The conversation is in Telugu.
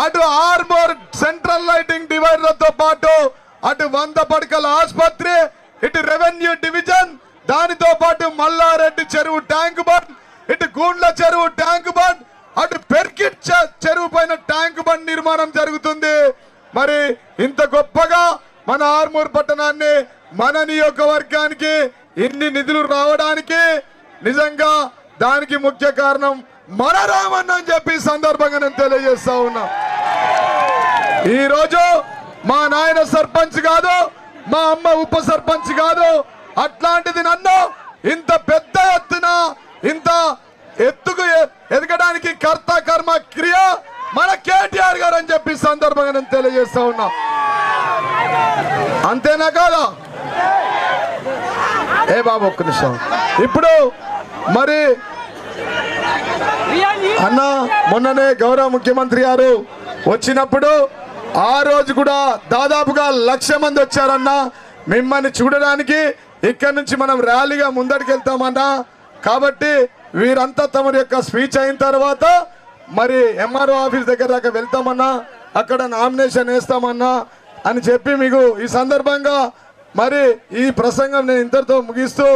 అటు ఆర్మోర్ సెంట్రల్ లైటింగ్ డివైడర్తో పాటు అటు వంద పడకల ఆసుపత్రి ఇటు రెవెన్యూ డివిజన్ దానితో పాటు మల్లారెడ్డి చెరువు ట్యాంక్ బండ్ ఇటు గూండ్ల చెరువు ట్యాంక్ బండ్ అటు పెర్కిట్ చె- చెరువు పైన ట్యాంక్ బండ్ నిర్మాణం జరుగుతుంది. మరి ఇంత గొప్పగా మన ఆర్మూర్ పట్టణాన్ని మన నియోజకవర్గానికి ఇన్ని నిధులు రావడానికి నిజంగా దానికి ముఖ్య కారణం మన రామన్న అని చెప్పి సందర్భంగా నేను తెలియజేస్తా ఉన్నా. ఈ రోజు మా నాయన సర్పంచ్ కాదు మా అమ్మ ఉప సర్పంచ్ కాదు అట్లాంటిది నన్ను ఇంత పెద్ద ఎత్తున ఇంత ఎత్తుకు ఎదగడానికి కర్త కర్మ క్రియ మన కేటీఆర్ గారు అని చెప్పి సందర్భంగా నేను తెలియజేస్తా ఉన్నా. అంతేనా కాదా? ఏ బాబు ఒక్క నిమిషం. ఇప్పుడు మరి అన్న మొన్ననే గౌరవ ముఖ్యమంత్రి గారు వచ్చినప్పుడు ఆ రోజు కూడా దాదాపుగా లక్ష మంది వచ్చారన్న. మిమ్మల్ని చూడడానికి ఇక్కడ నుంచి మనం ర్యాలీగా ముందడికెళ్తామన్నా. కాబట్టి వీరంతా తమరి యొక్క స్పీచ్ అయిన తర్వాత మరి ఎంఆర్ఓ ఆఫీస్ దగ్గర దాకా వెళ్తామన్నా. అక్కడ నామినేషన్ వేస్తామన్నా అని చెప్పి మీకు ఈ సందర్భంగా మరి ఈ ప్రసంగం నేను ఇంతటితో ముగిస్తూ